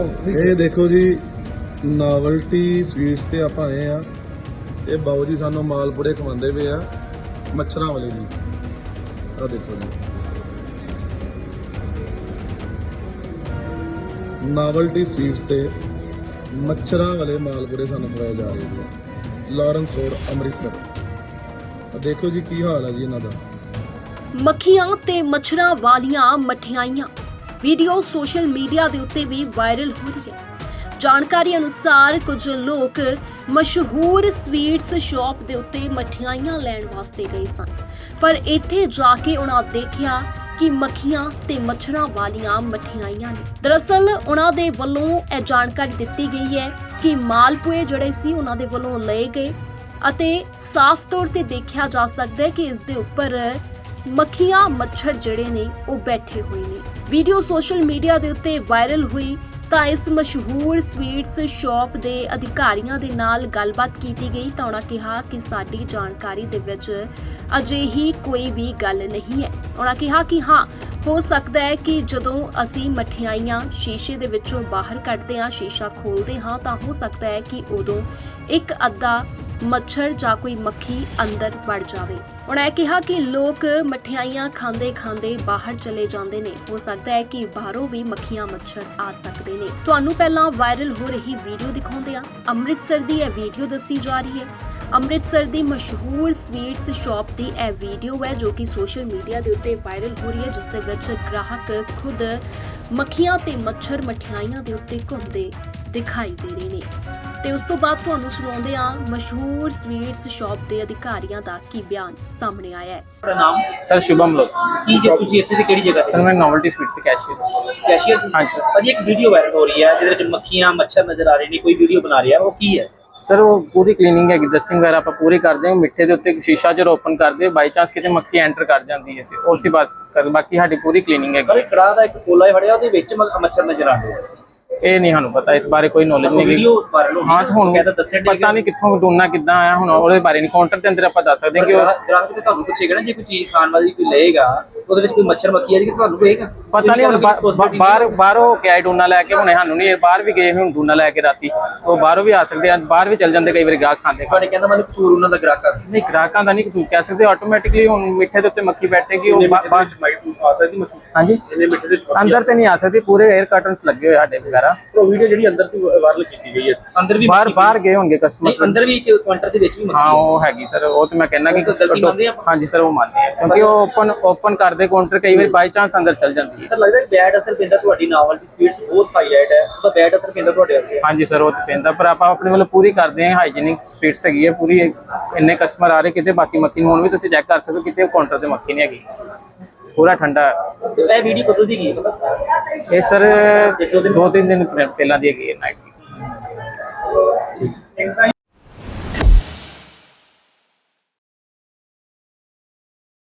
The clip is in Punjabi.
ਇਹ ਦੇਖੋ ਜੀ ਨਾਵਲਟੀ ਸਵੀਟਸ ਤੇ ਆਪਾਂ ਆਏ ਆ ਇਹ ਬਾਊ ਜੀ ਸਾਨੂੰ ਮਾਲਪੂੜੇ ਖਵਾਉਂਦੇ ਪਏ ਆ, ਮੱਛਰਾਂ ਵਾਲੇ ਜੀ। ਆ ਦੇਖੋ ਜੀ। ਨਾਵਲਟੀ ਸਵੀਟਸ ਤੇ ਮੱਛਰਾਂ ਵਾਲੇ ਮਾਲਪੂੜੇ ਸਾਨੂੰ ਖਵਾਏ ਜਾ ਰਹੇ ਜੀ ਲਾਰੈਂਸ ਰੋਡ, ਅੰਮ੍ਰਿਤਸਰ। ਆ ਦੇਖੋ ਜੀ, ਕੀ ਹਾਲ ਹੈ ਜੀ ਇਹਨਾਂ ਦਾ। ਮੱਖੀਆਂ ਤੇ ਮੱਛਰਾਂ ਵਾਲੀਆਂ ਮਠਿਆਈਆਂ। ਵੀਡੀਓ ਸੋਸ਼ਲ ਮੀਡੀਆ ਦੇ ਉੱਤੇ ਵੀ ਵਾਇਰਲ ਹੋ ਰਹੀ ਹੈ। ਜਾਣਕਾਰੀ ਅਨੁਸਾਰ ਕੁਝ ਲੋਕ ਮਸ਼ਹੂਰ ਸਵੀਟਸ ਸ਼ਾਪ ਦੇ ਉੱਤੇ ਮਠਿਆਈਆਂ ਲੈਣ ਵਾਸਤੇ ਗਏ ਸਨ। ਪਰ ਇੱਥੇ ਜਾ ਕੇ ਉਹਨਾਂ ਦੇਖਿਆ ਕਿ ਮੱਖੀਆਂ ਤੇ ਮੱਛਰਾਂ ਵਾਲੀਆਂ ਮਠਿਆਈਆਂ ਨੇ। ਦਰਅਸਲ ਉਹਨਾਂ ਦੇ ਵੱਲੋਂ ਇਹ ਜਾਣਕਾਰੀ ਦਿੱਤੀ ਗਈ ਹੈ ਕਿ ਮਾਲਪੂਏ ਜਿਹੜੇ ਸੀ ਉਹਨਾਂ ਦੇ ਵੱਲੋਂ ਲਏ ਗਏ ਅਤੇ ਸਾਫ਼ ਤੌਰ ਤੇ ਦੇਖਿਆ ਜਾ ਸਕਦਾ ਹੈ ਕਿ ਇਸ ਦੇ ਉੱਪਰ ਮੱਖੀਆਂ, ਮੱਛਰ ਜਿਹੜੇ ਨੇ, ਉਹ ਬੈਠੇ ਹੋਏ ਨੇ। ਵੀਡੀਓ ਸੋਸ਼ਲ ਮੀਡੀਆ ਦੇ ਉੱਤੇ ਵਾਇਰਲ ਹੋਈ ਤਾਂ ਇਸ ਮਸ਼ਹੂਰ ਸਵੀਟਸ ਸ਼ਾਪ ਦੇ ਅਧਿਕਾਰੀਆਂ ਦੇ ਨਾਲ ਗੱਲਬਾਤ ਕੀਤੀ ਗਈ ਤਾਂ ਉਹਨਾਂ ਕਿਹਾ ਕਿ ਸਾਡੀ ਜਾਣਕਾਰੀ ਦੇ ਵਿੱਚ ਅਜਿਹੀ ਕੋਈ ਵੀ ਗੱਲ ਨਹੀਂ ਹੈ। ਉਹਨਾਂ ਕਿਹਾ ਕਿ ਹਾਂ, ਹੋ ਸਕਦਾ ਹੈ ਕਿ ਜਦੋਂ ਅਸੀਂ ਮਠਿਆਈਆਂ ਸ਼ੀਸ਼ੇ ਦੇ ਵਿੱਚੋਂ ਬਾਹਰ ਕੱਢਦੇ ਹਾਂ, ਸ਼ੀਸ਼ਾ ਖੋਲਦੇ ਹਾਂ ਤਾਂ ਹੋ ਸਕਦਾ ਹੈ ਕਿ ਉਦੋਂ ਇੱਕ ਅੱਧਾ ਮੱਛਰ ਜਾਂ ਕੋਈ ਮੱਖੀ ਅੰਦਰ ਵੜ ਜਾਵੇ। ਉਹਨਾਂ ਕਿਹਾ ਕਿ ਲੋਕ ਮਠਿਆਈਆਂ ਖਾਂਦੇ ਖਾਂਦੇ ਬਾਹਰ ਚਲੇ ਜਾਂਦੇ ਨੇ। ਹੋ ਸਕਦਾ ਹੈ ਕਿ ਬਾਹਰੋਂ ਵੀ ਮੱਖੀਆਂ, ਮੱਛਰ ਆ ਸਕਦੇ ਨੇ। ਤੁਹਾਨੂੰ ਪਹਿਲਾਂ ਵਾਇਰਲ ਹੋ ਰਹੀ ਵੀਡੀਓ ਦਿਖਾਉਂਦੇ ਆ ਅੰਮ੍ਰਿਤਸਰ ਦੀ ਇਹ ਵੀਡੀਓ ਦੱਸੀ ਜਾ ਰਹੀ ਹੈ। ਅੰਮ੍ਰਿਤਸਰ ਦੀ ਮਸ਼ਹੂਰ ਸਵੀਟਸ ਸ਼ਾਪ ਦੀ ਇਹ ਵੀਡੀਓ ਹੈ ਜੋ ਕਿ ਸੋਸ਼ਲ ਮੀਡੀਆ ਦੇ ਉੱਤੇ ਵਾਇਰਲ ਹੋ ਰਹੀ ਹੈ, ਜਿਸ ਦੇ ਵਿੱਚ ਗ੍ਰਾਹਕ ਖੁਦ ਮੱਖੀਆਂ ਤੇ ਮੱਛਰ ਮਠਿਆਈਆਂ ਦੇ ਉੱਤੇ ਘੁੰਮਦੇ ਦਿਖਾਈ ਦੇ ਰਹੇ ਨੇ। ਤੇ ਉਸ ਤੋਂ ਬਾਅਦ ਤੁਹਾਨੂੰ ਸੁਣਾਉਂਦੇ ਆ ਮਸ਼ਹੂਰ ਸਵੀਟਸ ਸ਼ਾਪ ਦੇ ਅਧਿਕਾਰੀਆਂ ਦਾ ਕੀ ਬਿਆਨ ਸਾਹਮਣੇ ਆਇਆ ਹੈ? ਤੁਹਾਡਾ ਨਾਮ? ਸਰ ਸ਼ੁਭਮ ਲੋਕ। ਕੀ ਜੇ ਤੁਸੀਂ ਇੱਥੇ ਦੀ ਕਿਹੜੀ ਜਗ੍ਹਾ ਸਰ ਮੈਂ ਨੋਵਲਟੀ ਸਵੀਟ ਸੇ ਕੈਸ਼ੀਅਰ ਕੈਸ਼ੀਅਰ ਜੀ? ਹਾਂਜੀ। ਸਰ। ਅਜੀ ਇੱਕ ਵੀਡੀਓ ਵਾਇਰਲ ਹੋ ਰਹੀ ਹੈ ਜਿਹਦੇ ਵਿੱਚ ਮੱਖੀਆਂ ਮੱਛਰ ਨਜ਼ਰ ਆ ਰਹੇ ਨੇ ਕੋਈ ਵੀਡੀਓ ਬਣਾ ਰਿਹਾ ਉਹ ਕੀ ਹੈ? ਸਰ ਉਹ ਪੂਰੀ ਕਲੀਨਿੰਗ ਹੈਗੀ ਡਸਟਿੰਗ ਵਗੈਰਾ ਆਪਾਂ ਪੂਰੀ ਕਰਦੇ ਹਾਂ ਮਿੱਠੇ ਦੇ ਉੱਤੇ ਇੱਕ ਸ਼ੀਸ਼ਾ ਜਦੋਂ ਓਪਨ ਕਰਦੇ ਬਾਈ ਚਾਂਸ ਕਿਤੇ ਮੱਖੀ ਐਂਟਰ ਕਰ ਜਾਂਦੀ ਹੈ ਤੇ ਉਸੇ ਬਾਸ ਕਰ ਬਾਕੀ ਸਾਡੀ ਪੂਰੀ ਕਲੀਨਿੰਗ ਪਰ ਇੱਕ ਕੜਾਹ ਦਾ ਇੱਕ ਕੋਲਾ ਫੜਿਆ ਉਹਦੇ ਵਿੱਚ ਮੱਛਰ ਨਜ਼ਰ ਆ ਰਿਹਾ ਇਹ ਨਹੀਂ ਸਾਨੂੰ ਪਤਾ ਇਸ ਬਾਰੇ ਕੋਈ ਨੌਲੇਜ ਨਹੀਂ ਵੀਡੀਓ ਹੈਗੀ। ਉਸ ਬਾਰੇ ਨੂੰ ਹਾਂ ਤੇ ਹੁਣ ਕਹਿੰਦਾ ਦੱਸਿਆ ਪਤਾ ਨਹੀਂ ਕਿੱਥੋਂ ਡੋਨਾ ਕਿੱਦਾਂ ਆਇਆ ਹੁਣ ਉਹਦੇ ਬਾਰੇ ਨਹੀਂ ਕਾਊਂਟਰ ਦੇ ਅੰਦਰ ਆਪਾਂ ਦੱਸ ਸਕਦੇ ਕਿ ਉਹ ਗ੍ਰਾਹਕ ਤੇ ਤੁਹਾਨੂੰ ਪੁੱਛੇਗਾ ਨਾ ਜੇ ਕੋਈ ਚੀਜ਼ ਖਾਣ ਵਾਲੀ ਕੋਈ ਲਏਗਾ ਉਹਦੇ ਵਿੱਚ ਕੋਈ ਮੱਛਰ ਮੱਖੀ ਆ ਜੀ ਤੁਹਾਨੂੰ ਕਹੇਗਾ? ਪਤਾ ਨਹੀਂ ਹੁਣ ਬਾ- ਬਾ- ਬਾਹਰ ਬਾਹਰੋਂ ਕਿਆ ਡੋਨਾ ਲੈ ਕੇ ਹੁਣੇ ਸਾਨੂੰ ਨਹੀਂ ਬਾਹਰ ਵੀ ਗਏ ਹੁਣ ਡੋਨਾ ਲੈ ਕੇ ਰਾਤੀ। ਉਹ ਬਾਹਰੋਂ ਵੀ ਆ ਸਕਦੇ ਆ ਬਾਹਰ ਵੀ ਚੱਲ ਜਾਂਦੇ ਕਈ ਵਾਰੀ ਗਾਹਕ ਖਾਂਦੇ ਤੁਹਾਡੇ ਕਹਿੰਦਾ ਮੈਨੂੰ ਕਸੂਰ ਉਹਨਾਂ ਦਾ ਗ੍ਰਾਹਕਾਂ ਦਾ। ਨਹੀਂ ਗ੍ਰਾਹਕਾਂ ਦਾ ਨਹੀਂ ਕਸੂਰ ਕਹਿ ਸਕਦੇ ਆਟੋਮੈਟਿਕਲੀ ਹੁਣ ਮਿੱਠੇ ਦੇ ਉੱਤੇ ਮੱਖੀ ਬੈਠੇਗੀ ਉਹ ਬਾ- ਬਾਹਰ ਆ ਸਕਦੀ ਮੱਖੀ? ਹਾਂਜੀ। ਇਹਨੇ ਮਿੱਠੇ ਦੇ ਅੰਦਰ ਤੇ ਨਹੀਂ ਆ ਸਕਦੀ ਪੂਰੇ 에ਅਰ ਕਰਟਨਸ ਲੱਗੇ ਹੋਏ ਸਾਡੇ ਵਗੈਰਾ। ਉਹ ਵੀਡੀਓ ਜਿਹੜੀ ਅੰਦਰ ਦੀ ਵਾਇਰਲ ਕੀਤੀ ਗਈ ਹੈ ਅੰਦਰ ਵੀ ਬਾਹਰ ਬਾਹਰ ਗਏ ਹੋਣਗੇ ਨਹੀਂ, ਕਸਟਮਰ ਅੰਦਰ ਵੀ ਇੱਕ ਕੁਆਂਟਰ ਦੇ ਵਿੱਚ ਵੀ ਮੱਖੀ ਹਾਂ ਹੈ। ਉਹ ਹੈਗੀ ਸਰ ਉਹ ਤੇ ਮੈਂ ਕਹਿੰਦਾ ਕਿ ਉਹ ਤਾਂ ਗਲਤੀ ਮੰਨਦੇ ਆਪਾਂ। ਹਾਂਜੀ ਸਰ ਉਹ ਮੰਨਦੇ ਆ ਕਿਉਂਕਿ ਉਹ ਓਪਨ ਓਪਨ ਕਰਦੇ ਕਾਊਂਟਰ ਕਈ ਵਾਰੀ ਬਾਈ ਚਾਂਸ ਅੰਦਰ ਚੱਲ ਜਾਂਦੀ ਹੈ। ਸਰ ਲੱਗਦਾ ਕਿ ਬੈਡ ਅਸਰ ਪੈਂਦਾ ਤੁਹਾਡੀ ਨਾਵਲ ਦੀ ਸਪੀਡਸ ਬਹੁਤ ਹਾਈਲਾਈਟ ਹੈ ਉਹਦਾ ਬੈਡ ਅਸਰ ਪੈਂਦਾ ਤੁਹਾਡੇ ਉੱਤੇ ਹਾਂਜੀ ਸਰ ਉਹ ਤੇ ਪੈਂਦਾ ਪਰ ਆਪਾਂ ਆਪਣੇ ਵੱਲੋਂ ਪੂਰੀ ਕਰਦੇ ਹਾਂ ਹਾਈਜੀਨਿਕ ਸਪੀਡਸ ਹੈਗੀ ਹੈ ਪੂਰੀ ਇੰਨੇ ਕਸਟਮਰ ਆ ਰਹੇ ਕਿਤੇ ਬਾਕੀ ਮੱਖੀ ਨੂੰ ਹੁਣ ਵੀ ਤੁਸੀਂ ਚੈੱਕ ਕਰ ਸਕਦੇ ਕਿਤੇ ਕਾਊਂਟਰ ਤੇ ਮੱਖੀ ਨਹੀਂ ਹੈਗੀ। ਪੂਰਾ ਠੰਡਾ ਇਹ ਵੀਡੀਓ ਕਦੋਂ ਦੀ ਗਈ ਇਹ ਸਰ ਦੋ ਤਿੰਨ ਦਿਨ ਪਹਿਲਾਂ ਦੀ ਹੈਗੀ ਹੈ ਨਾਈਟ ਦੀ।